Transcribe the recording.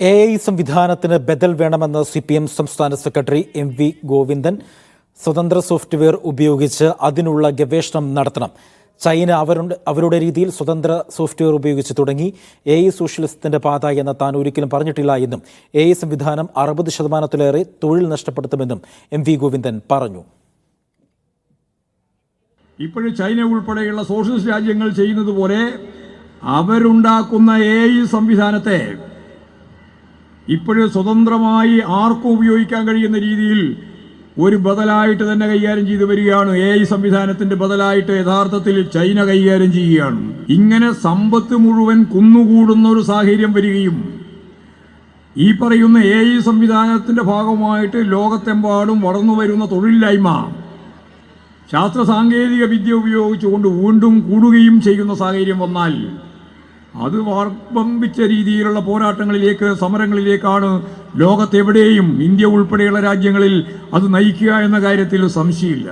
A I സംവിധാനത്തിന് ബദൽ വേണമെന്ന് സി പി എം സംസ്ഥാന സെക്രട്ടറി എം വി ഗോവിന്ദൻ സ്വതന്ത്ര സോഫ്റ്റ്വെയർ ഉപയോഗിച്ച് അതിനുള്ള ഗവേഷണം നടത്തണം. ചൈന അവരുടെ അവരുടെ രീതിയിൽ സ്വതന്ത്ര സോഫ്റ്റ്വെയർ ഉപയോഗിച്ച് തുടങ്ങി. എ ഐ സോഷ്യലിസത്തിന്റെ പാത എന്ന് താൻ ഒരിക്കലും പറഞ്ഞിട്ടില്ല എന്നും എ ഐ സംവിധാനം അറുപത് ശതമാനത്തിലേറെ തൊഴിൽ നഷ്ടപ്പെടുത്തുമെന്നും എം വി ഗോവിന്ദൻ പറഞ്ഞു. ഇപ്പോഴും ചൈന ഉൾപ്പെടെയുള്ള സോഷ്യലിസ്റ്റ് രാജ്യങ്ങൾ ചെയ്യുന്നത് പോലെ അവരുണ്ടാക്കുന്ന എ ഐ സംവിധാനത്തെ ഇപ്പോഴും സ്വതന്ത്രമായി ആർക്കും ഉപയോഗിക്കാൻ കഴിയുന്ന രീതിയിൽ ഒരു ബദലായിട്ട് തന്നെ കൈകാര്യം ചെയ്തു വരികയാണ്. എ ഐ സംവിധാനത്തിന്റെ ബദലായിട്ട് യഥാർത്ഥത്തിൽ ചൈന കൈകാര്യം ചെയ്യുകയാണ്. ഇങ്ങനെ സമ്പത്ത് മുഴുവൻ കുന്നുകൂടുന്ന ഒരു സാഹചര്യം വരികയും ഈ പറയുന്ന എ ഐ സംവിധാനത്തിന്റെ ഭാഗമായിട്ട് ലോകത്തെമ്പാടും വളർന്നു വരുന്ന തൊഴിലില്ലായ്മ ശാസ്ത്ര സാങ്കേതിക വിദ്യ ഉപയോഗിച്ചുകൊണ്ട് വീണ്ടും കൂടുകയും ചെയ്യുന്ന സാഹചര്യം വന്നാൽ അത് വർബമ്പിച്ച രീതിയിലുള്ള പോരാട്ടങ്ങളിലേക്ക് സമരങ്ങളിലേക്കാണ് ലോകത്തെവിടെയും ഇന്ത്യ ഉൾപ്പെടെയുള്ള രാജ്യങ്ങളിൽ അത് നയിക്കുക എന്ന കാര്യത്തിൽ സംശയമില്ല.